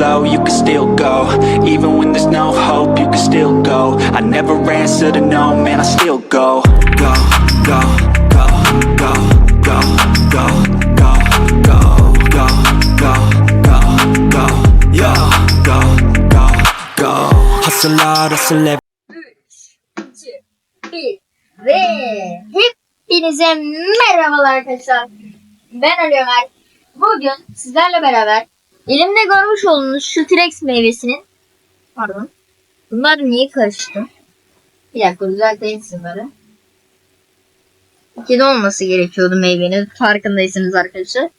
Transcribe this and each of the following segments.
slow, you can still go Even when there's no hope, you can still go I never answer to no, man, I still go Go, go, go, go, go, go, go, go, go, go, go, go, yo, go, go, go Hustle hard, hustle every 2, 1 ve hepinize merhabalar arkadaşlar. Ben Ali Ömer. Bugün sizlerle beraber elimde görmüş olduğunuz şu T-Rex meyvesinin pardon bunlar niye karıştı? Bir dakika düzelteyim sizlere. İkide olması gerekiyordu meyvenin. Farkındaysınız arkadaşlar.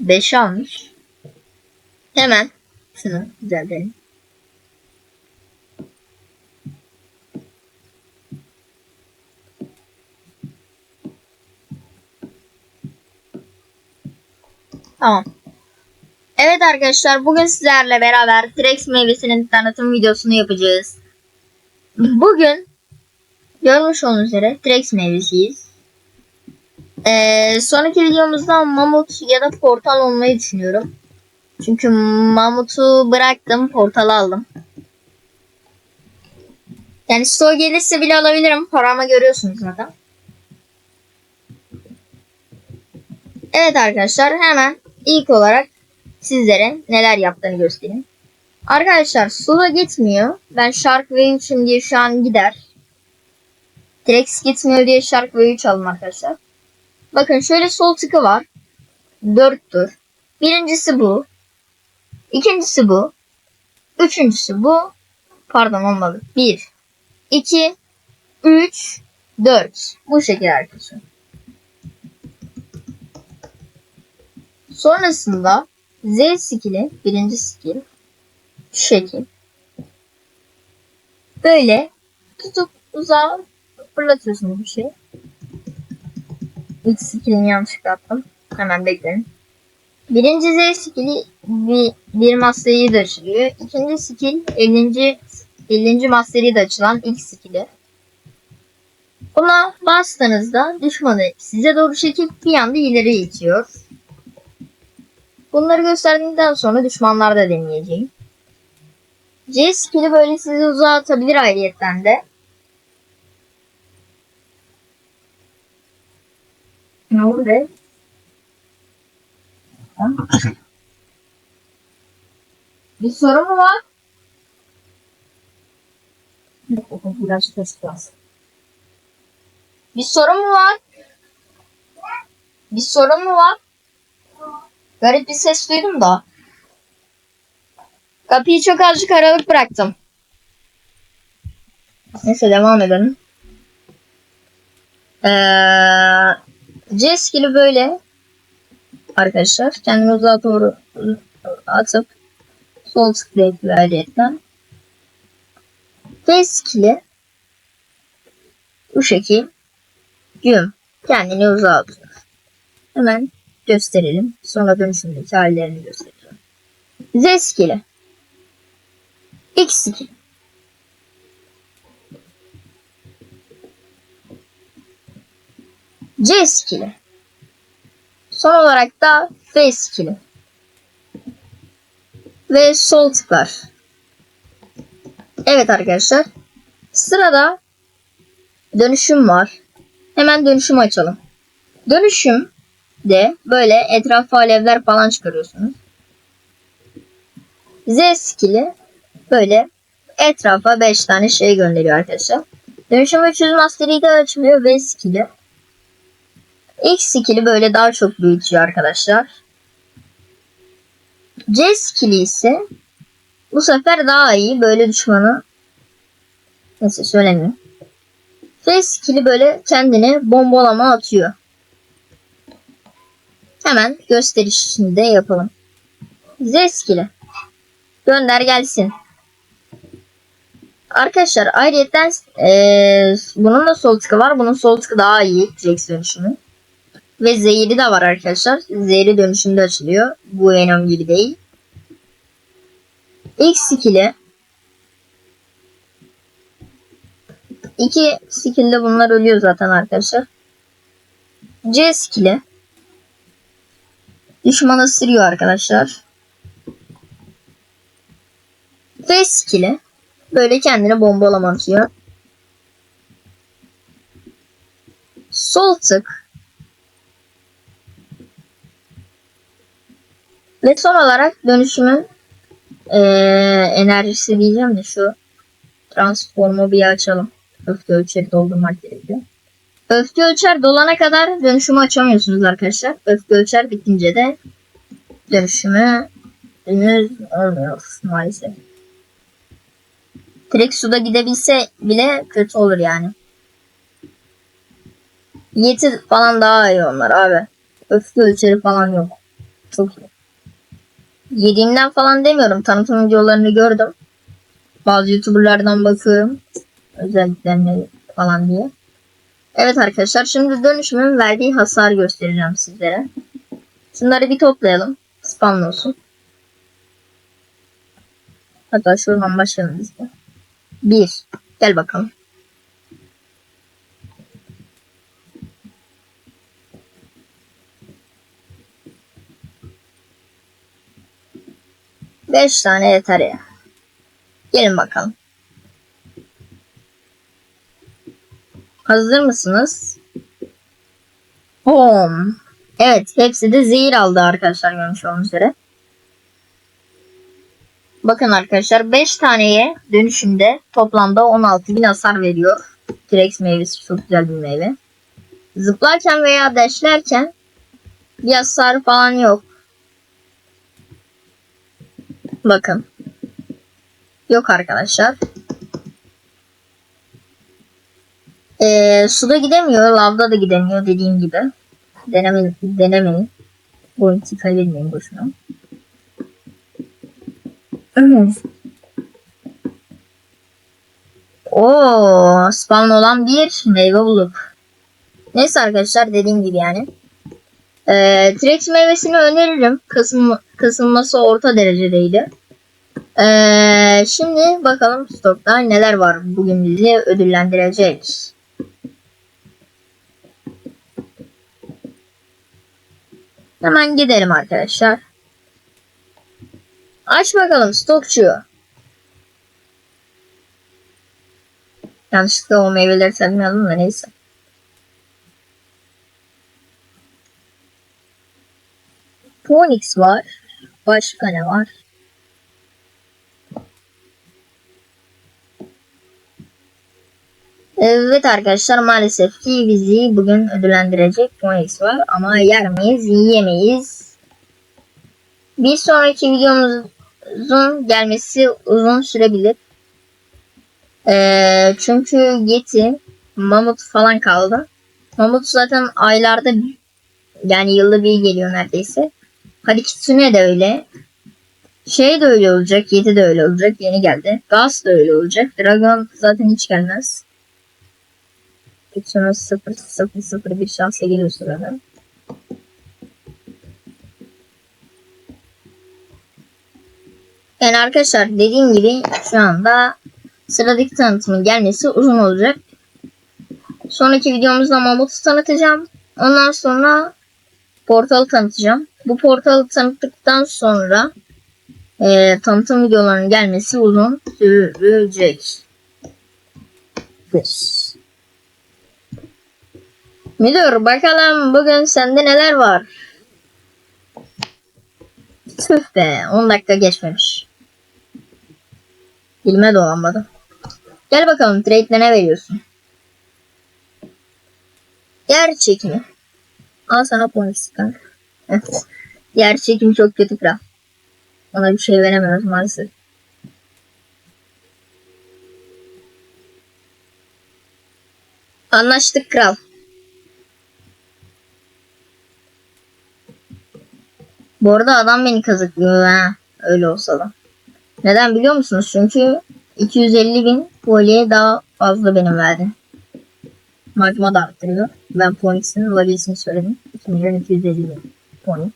5 almış. Hemen şunu düzeltelim. Tamam. Evet arkadaşlar bugün sizlerle beraber T-Rex meyvesinin tanıtım videosunu yapacağız. Bugün görmüş olduğunuz üzere T-Rex meyvesiyiz. Ee, sonraki videomuzda mamut ya da portal olmayı düşünüyorum. Çünkü mamutu bıraktım portal aldım. Yani store gelirse bile alabilirim. Paramı görüyorsunuz zaten. Evet arkadaşlar hemen ilk olarak sizlere neler yaptığını göstereyim. Arkadaşlar suda gitmiyor. Ben Shark V3'üm diye şu an gider. T-Rex gitmiyor diye Shark V3 aldım arkadaşlar. Bakın şöyle sol tıkı var. 4 tur. Birincisi bu. İkincisi bu. Üçüncüsü bu. Pardon olmadı. 1, 2, 3, 4. Bu şekilde arkadaşlar. Sonrasında Z skill'i birinci skill şu şekil. Böyle tutup uzağa fırlatıyorsunuz bir şey. İlk skill'ini yanlışlıkla attım. Hemen bekleyin. Birinci Z skill'i bir, bir master'i de açılıyor. İkinci skill 50. 50. master'i de açılan ilk skill'i. Buna bastığınızda düşmanı size doğru çekip bir anda ileri itiyor. Bunları gösterdikten sonra düşmanlarda deneyeceğim. C skill'i böyle sizi uzağa atabilir ayrıyetten de. Ne oldu be? Bir sorun mu var? Bir sorun mu var? Bir sorun mu var? Garip bir ses duydum da. Kapıyı çok azıcık aralık bıraktım. Neyse devam edelim. Ee, C skill'i böyle. Arkadaşlar kendimi uzağa doğru atıp sol tıklayıp ayrıyetten. D skill'i bu şekil güm kendini uzağa atıyor. Hemen gösterelim. Sonra dönüşümdeki hallerini göstereceğim. Z skill'i. X skill. C skill'i. Son olarak da F skill'i. Ve sol tıklar. Evet arkadaşlar. Sırada dönüşüm var. Hemen dönüşümü açalım. Dönüşüm de böyle etrafa alevler falan çıkarıyorsunuz. Z skill'i böyle etrafa 5 tane şey gönderiyor arkadaşlar. Dönüşüm 300 Master'i de açmıyor V skill'i. X skill'i böyle daha çok büyütüyor arkadaşlar. C skill'i ise bu sefer daha iyi böyle düşmanı neyse söylemiyorum. F skill'i böyle kendini bombalama atıyor. Hemen gösterişini de yapalım. Z skill'i. Gönder gelsin. Arkadaşlar ayrıyetten ee, bunun da sol tıkı var. Bunun sol tıkı daha iyi. T-Rex dönüşümü. Ve zehri de var arkadaşlar. Zehri dönüşümde açılıyor. Bu Venom gibi değil. X skill'i İki skill'de bunlar ölüyor zaten arkadaşlar. C skill'i Düşman ısırıyor arkadaşlar. Ve skill'i böyle kendine bombalama atıyor. Sol tık. Ve son olarak dönüşümün eee, enerjisi diyeceğim de şu transformu bir açalım. Öfke ölçeri doldurmak gerekiyor. Öfke ölçer dolana kadar dönüşümü açamıyorsunuz arkadaşlar. Öfke ölçer bitince de dönüşümü henüz olmuyor maalesef. Direkt suda gidebilse bile kötü olur yani. Yeti falan daha iyi onlar abi. Öfke ölçeri falan yok. Çok iyi. Yediğimden falan demiyorum. Tanıtım videolarını gördüm. Bazı youtuberlardan bakıyorum. Özelliklerini falan diye. Evet arkadaşlar şimdi dönüşümün verdiği hasar göstereceğim sizlere. Şunları bir toplayalım. Spam olsun. Hatta şuradan başlayalım biz de. Bir. Gel bakalım. Beş tane yeter ya. Gelin bakalım. Hazır mısınız? Home. Evet hepsi de zehir aldı arkadaşlar görmüş olduğunuz üzere. Bakın arkadaşlar 5 taneye dönüşümde toplamda 16 bin hasar veriyor. T-Rex meyvesi çok güzel bir meyve. Zıplarken veya dashlerken bir hasar falan yok. Bakın. Yok arkadaşlar. Ee, suda gidemiyor, lavda da gidemiyor dediğim gibi. Denemeyin, denemeyin. Bu ulti kaybetmeyin boşuna. Evet. Oo, spawn olan bir meyve bulup. Neyse arkadaşlar dediğim gibi yani. Ee, T-Rex meyvesini öneririm. Kasım, kasılması orta derecedeydi. Ee, şimdi bakalım stokta neler var bugün bizi ödüllendirecek. Hemen gidelim arkadaşlar. Aç bakalım stokçu. Yanlışlıkla o meyveleri da neyse. Phoenix var. Başka ne var? Evet arkadaşlar maalesef ki bizi bugün ödüllendirecek Phoenix var ama yer miyiz yiyemeyiz. Bir sonraki videomuzun gelmesi uzun sürebilir. Ee, çünkü Yeti, Mamut falan kaldı. Mamut zaten aylarda yani yılda bir geliyor neredeyse. Hadi de öyle. Şey de öyle olacak. Yeti de öyle olacak. Yeni geldi. Gas da öyle olacak. Dragon zaten hiç gelmez. Kitsune 0 0 0 bir şansa geliyor sırada. Yani arkadaşlar dediğim gibi şu anda sıradaki tanıtımın gelmesi uzun olacak. Sonraki videomuzda Mamut'u tanıtacağım. Ondan sonra portalı tanıtacağım. Bu portalı tanıttıktan sonra e, tanıtım videolarının gelmesi uzun sürecek. Müdür bakalım bugün sende neler var? Tüh be 10 dakika geçmemiş. Dilime dolanmadı. Gel bakalım trade'le ne veriyorsun? Yer çekimi. Al sana polis kanka. Evet. Yer çok kötü kral. Ona bir şey veremiyoruz maalesef. Anlaştık kral. Bu arada adam beni kazıklıyor ha. Öyle olsa da. Neden biliyor musunuz? Çünkü 250 bin voleye daha fazla benim verdim. Magma da arttırıyor. Ben Phoenix'in voleyesini söyledim. 2 milyon 250 bin Phoenix.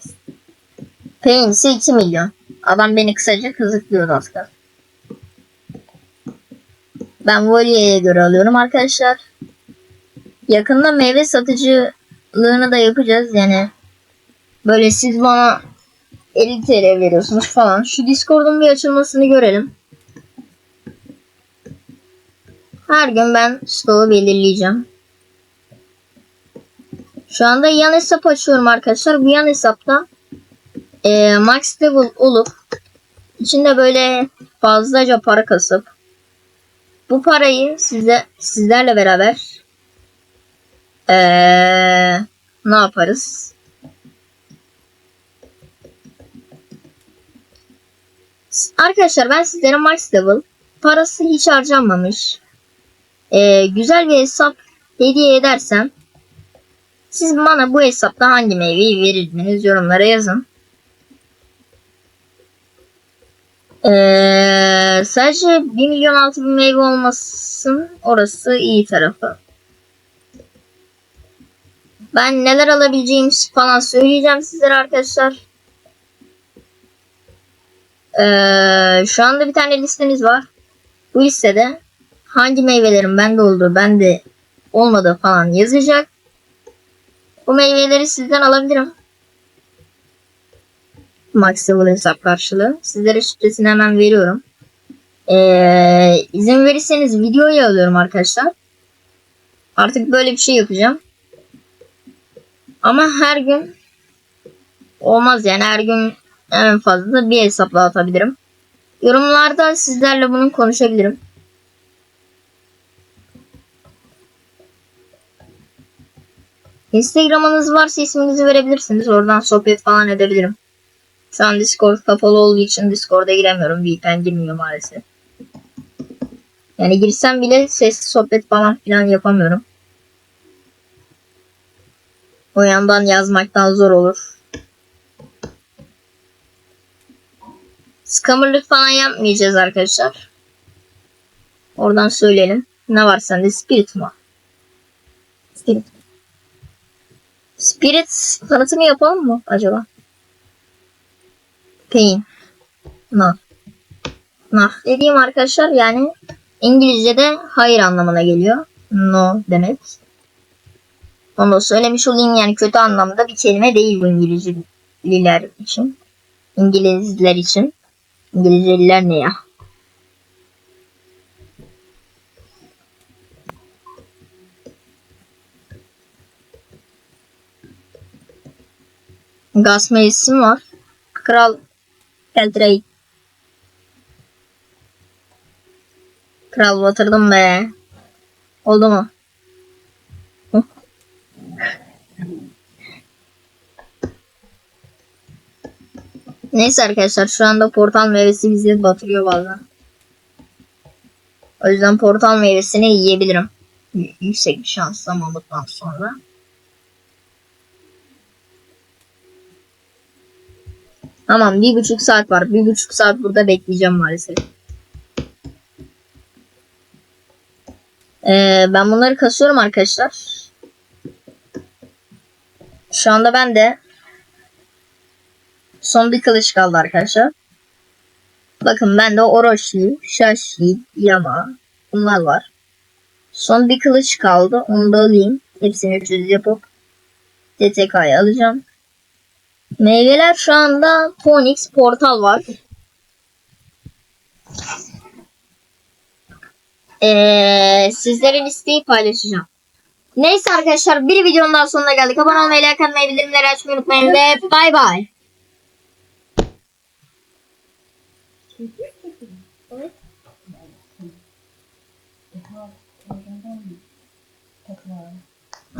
Pain ise 2 milyon. Adam beni kısaca kazıklıyordu az kalsın. Ben voleyeye göre alıyorum arkadaşlar. Yakında meyve satıcılığını da yapacağız yani. Böyle siz bana 50 TL veriyorsunuz falan. Şu Discord'un bir açılmasını görelim. Her gün ben stoğu belirleyeceğim. Şu anda yan hesap açıyorum arkadaşlar. Bu yan hesapta eee, max level olup içinde böyle fazlaca para kasıp bu parayı size sizlerle beraber eee, ne yaparız? Arkadaşlar ben sizlere max level parası hiç harcanmamış eee, güzel bir hesap hediye edersem siz bana bu hesapta hangi meyveyi verirdiniz yorumlara yazın. Ee, sadece 1 milyon 6 bin meyve olmasın orası iyi tarafı. Ben neler alabileceğim falan söyleyeceğim sizlere arkadaşlar. Ee, şu anda bir tane listemiz var. Bu listede hangi meyvelerin bende olduğu, bende olmadığı falan yazacak. Bu meyveleri sizden alabilirim. Max Level hesap karşılığı. Sizlere şifresini hemen veriyorum. Ee, izin verirseniz videoyu alıyorum arkadaşlar. Artık böyle bir şey yapacağım. Ama her gün olmaz yani her gün en fazla bir hesapla atabilirim. Yorumlarda sizlerle bunu konuşabilirim. Instagram'ınız varsa isminizi verebilirsiniz. Oradan sohbet falan edebilirim. Şu an Discord kapalı olduğu için Discord'a giremiyorum. VPN girmiyor maalesef. Yani girsem bile sesli sohbet falan filan yapamıyorum. O yandan yazmaktan zor olur. Scammerlık falan yapmayacağız arkadaşlar. Oradan söyleyelim. Ne var sende? Spirit mi? Spirit. Spirit tanıtımı yapalım mı acaba? Pain. No. No. Dediğim arkadaşlar yani İngilizce'de hayır anlamına geliyor. No demek. Onu da söylemiş olayım yani kötü anlamda bir kelime değil bu İngilizliler için. İngilizler için. İngilizceliler ne ya? Gaz meclisi var? Kral Eldrake. Kral batırdım be. Oldu mu? Neyse arkadaşlar şu anda portal meyvesi bizi batırıyor bazen. O yüzden portal meyvesini yiyebilirim. Yüksek bir şansla mamuttan sonra. Tamam bir buçuk saat var. Bir buçuk saat burada bekleyeceğim maalesef. Ee, ben bunları kasıyorum arkadaşlar. Şu anda ben de son bir kılıç kaldı arkadaşlar. Bakın bende Orochi, Shashi, Yama bunlar var. Son bir kılıç kaldı. Onu da alayım. Hepsini 300 yapıp DTK'ya alacağım. Meyveler şu anda Phoenix Portal var. Ee, sizlere listeyi paylaşacağım. Neyse arkadaşlar bir videonun daha sonuna geldik. Abone olmayı, like atmayı, bildirimleri açmayı unutmayın ve bay bay.